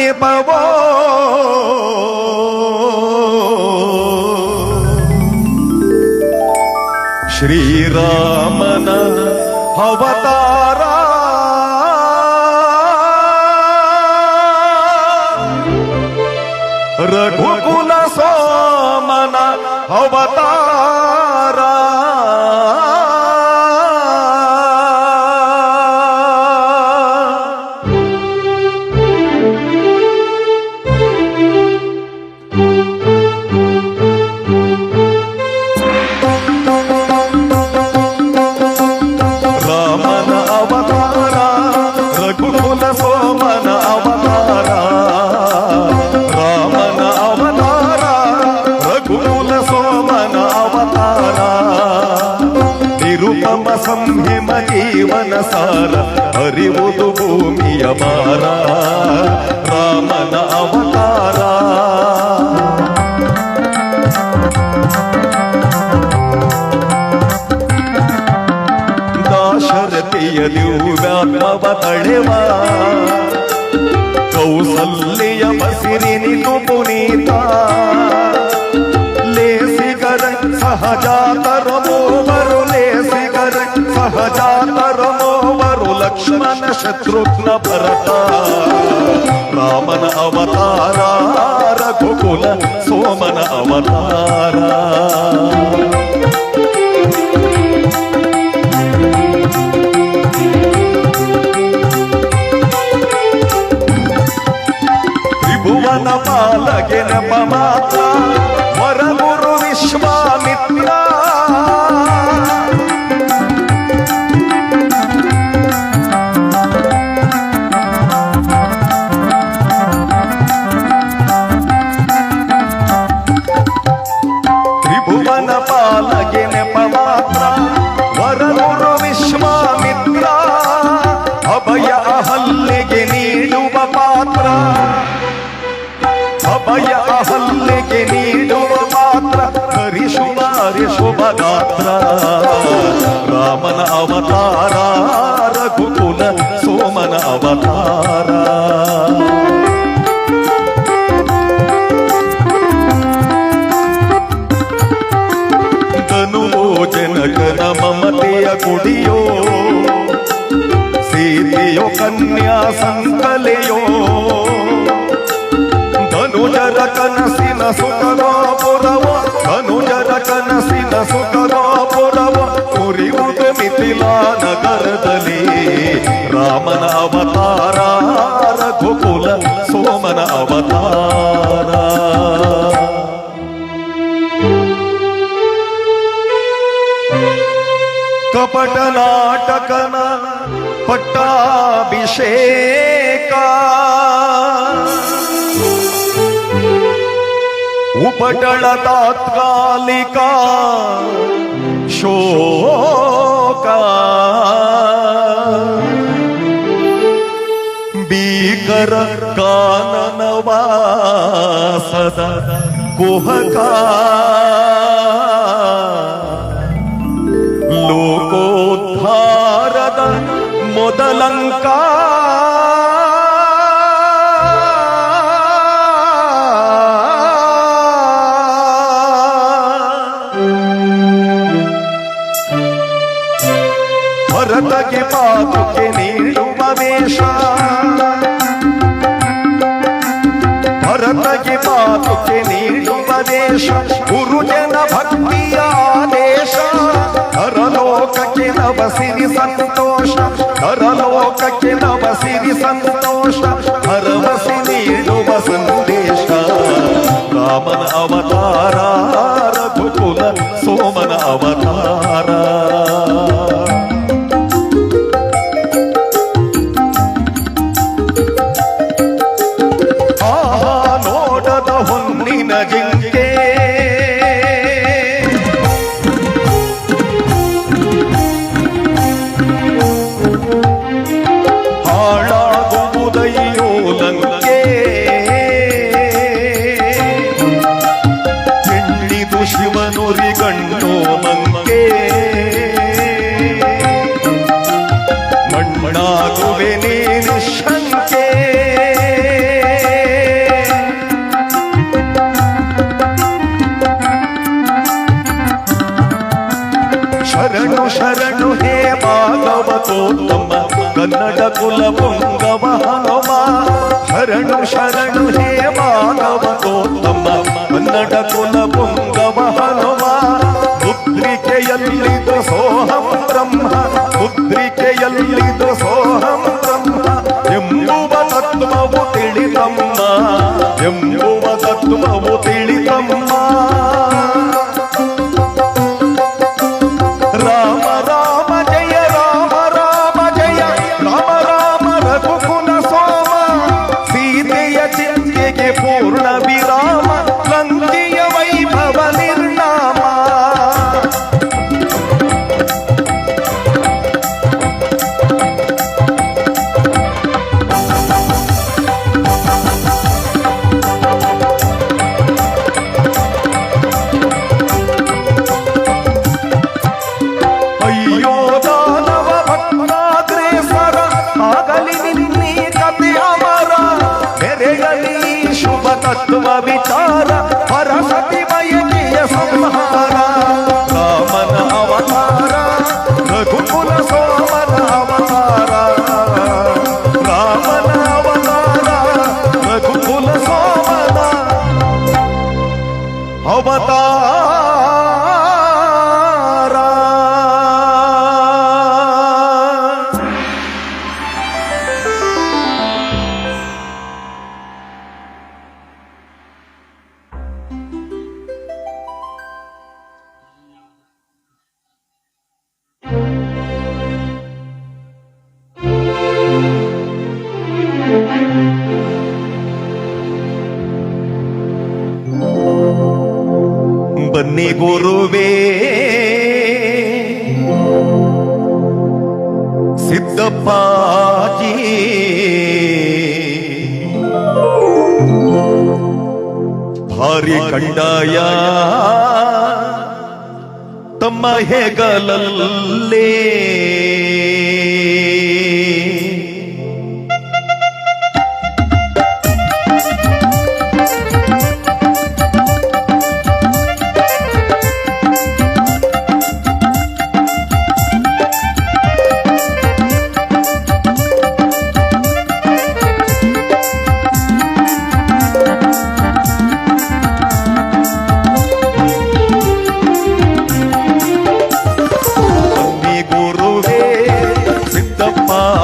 निभावो श्रीरामन अवतारा. रघुकुल सोमन अवतार. ನಿರುಪಮ ಸಂಹಿಮ ಜೀವನ ಸಾರ ಅರಿವುದು ಭೂಮಿಯ ಭಾರ ರಾಮನ ಅವತಾರ ದಾಶರಥಿಯ ದಿವ್ಯಾತ್ಮವ ತಳೆವ ಕೌಸಲ್ಯ ಬಸಿರಿನಿತು ಪುನೀತ ಲೇಸಿಗರ ಸಹಜಾತರ లక్ష్మణ శత్రుఘ్న భరత. రామన అవతార రఘుకుల సోమన అవతార. త్రిభువన పాలగిన పమాత. ನೀಡುವ ಪಾತ್ರ ಅಭಯ ಅಹಲ್ಯೆಗೆ ನೀಡುವ ಮಾತ್ರ ಹರಿಶುಭ ಹರಿಶುಭ ಗಾತ್ರ ರಾಮನ ಅವತಾರ ರಘುಕುಲ ಸೋಮನ ಅವತಾರ ತನುವೋ ಜನಕನ ಮಮತೆಯ ಕುಡಿಯೋ ಸೀತೆಯೋ ಕನ್ಯಾ ಸುಖದಾಪುರವ ಧನುಜರ ಕನಸಿನ ಸುಖದಾಪುರವ ಕುರಿಯುವುದು ಮಿಥಿಲಾ ನಗರದಲ್ಲಿ ರಾಮನ ಅವತಾರ ರಘುಕುಲ ಸೋಮನ ಅವತಾರ ಕಪಟ ನಾಟಕನ ಪಟ್ಟಾಭಿಷೇಕ उपटलतात्कालिका शोका. बीकर का कुहका लोकोद्धारद मोदलङ्का ನವ ಸಿರಿ ಸಂತೋಷ ಹರಲೋಕಕ್ಕೆ ನವ ಸಿರಿ ಸಂತೋಷ. కుల పుంగవ హనుమ శరణు శరణు హే మాధవ గోప गुरुवे सिद्ध पाजी भारी कंडाया तम है गलल्ले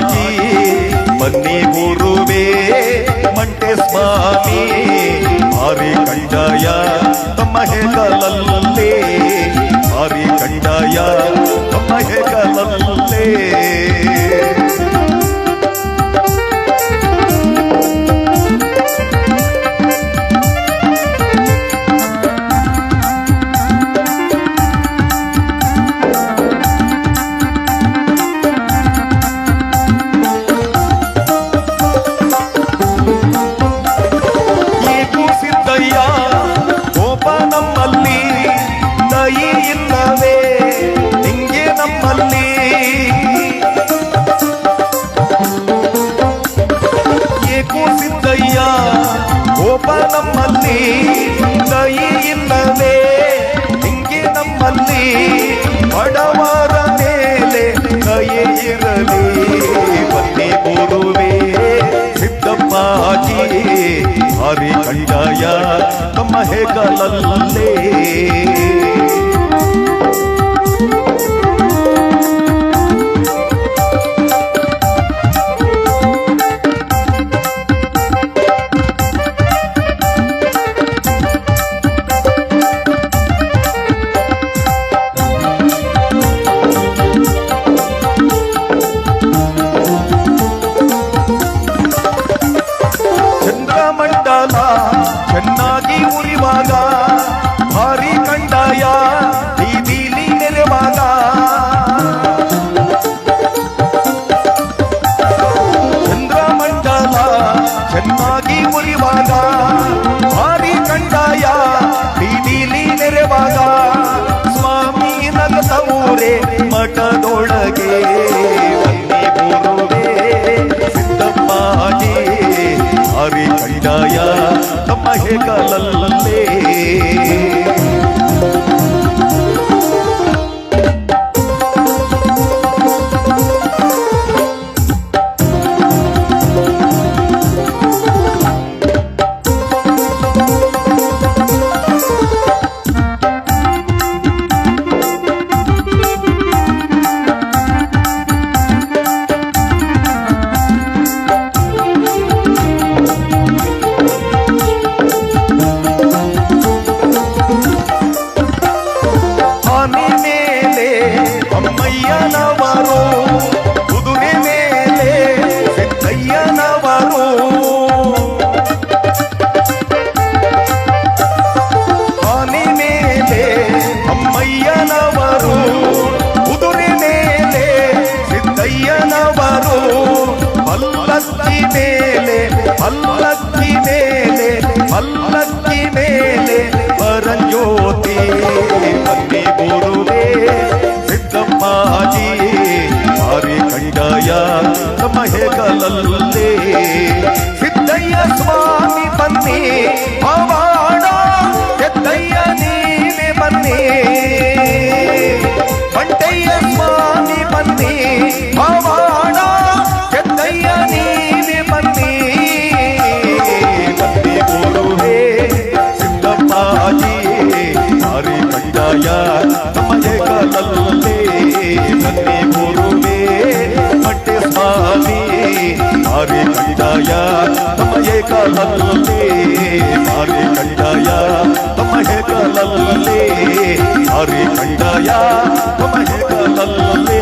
ಮಾಗಿ ಬನ್ನಿ ಗುರುವೇ ಮಂಟೆ ಸ್ವಾಮಿ ಆರಿ ಕಂಡಾಯ ತಮ್ಮ ಹೆಗಲಲ್ಲೇ ಆರಿ ಕಂಡಾಯ ತಮ್ಮ ಹೆಗಲಲ್ಲೇ. ಹರಿ ಕಂಡಯ ತಮ್ಮ ಹೇಗಲಲ್ಲೇ ತಮ್ಮ ಹೆಗಲಲ್ಲೇ ಪಲ್ಲಕ್ಕಿ ಮೇಲೆ ಪಲ್ಲಕ್ಕಿ ಮೇಲೆ ಪರಂಜ್ಯೋತಿ ಬನ್ನಿ ಗುರುವೇ ಸಿದ್ದಮ್ಮಾಜಿ ಹರಿ ಕಂಡಯ ನಮ್ಮ ನಮ್ಮ ಏಕಲಲ್ಲೇ ಮಾರಿ ಕಂಡಾಯ ನಮ್ಮ ಹೆಗಲಲ್ಲೇ ಮಾರಿ ಕಂಡಾಯ ನಮ್ಮ ಹೆಗಲಲ್ಲೇ